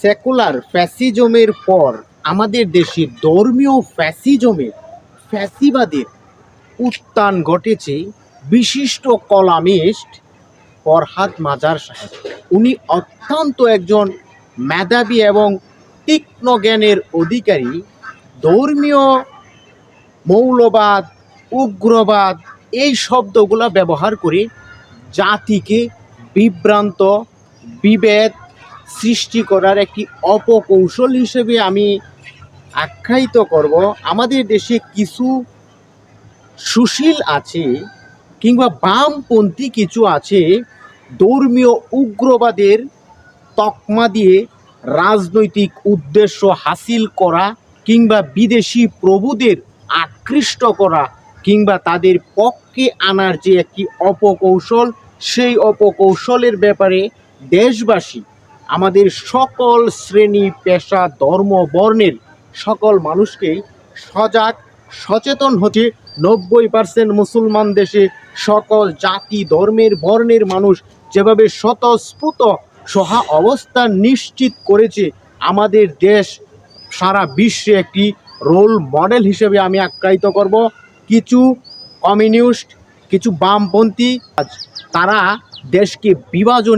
Secular ফ্যাসিজমের পর আমাদের দেশে ধর্মীয় ফ্যাসিজমের ফ্যাসিবাদের উত্থান ঘটেছে বিশিষ্ট কলামিস্ট ফরহাদ মাজার সাহেব। উনি অত্যন্ত একজন মেধাবী এবং তীক্ষ্ণ জ্ঞানের অধিকারী। ধর্মীয় মৌলবাদ, উগ্রবাদ এই শব্দগুলো ব্যবহার করে জাতিকে বিভ্রান্ত, বিভেদ সৃষ্টি করার একটি অপকৌশল হিসেবে আমি আখ্যায়িত করব। আমাদের দেশে কিছু সুশীল আছে কিংবা বামপন্থী কিছু আছে ধর্মীয় উগ্রবাদের তকমা দিয়ে রাজনৈতিক উদ্দেশ্য হাসিল করা কিংবা বিদেশি প্রভুদের আকৃষ্ট করা কিংবা তাদের পক্ষে আনার যে একটি অপকৌশল, সেই অপকৌশলের ব্যাপারে দেশবাসী আমাদের সকল শ্রেণি, পেশা, ধর্ম, বর্ণের সকল মানুষকেই সজাগ, সচেতন হচ্ছে নব্বই পার্সেন্ট মুসলমান দেশে সকল জাতি, ধর্মের, বর্ণের মানুষ যেভাবে স্বতঃস্ফূর্ত সহা অবস্থান নিশ্চিত করেছে, আমাদের দেশ সারা বিশ্বে একটি রোল মডেল হিসেবে আমি আখ্যায়িত করব। কিছু কমিউনিস্ট কিছু বামপন্থী, তারা দেশকে বিভাজন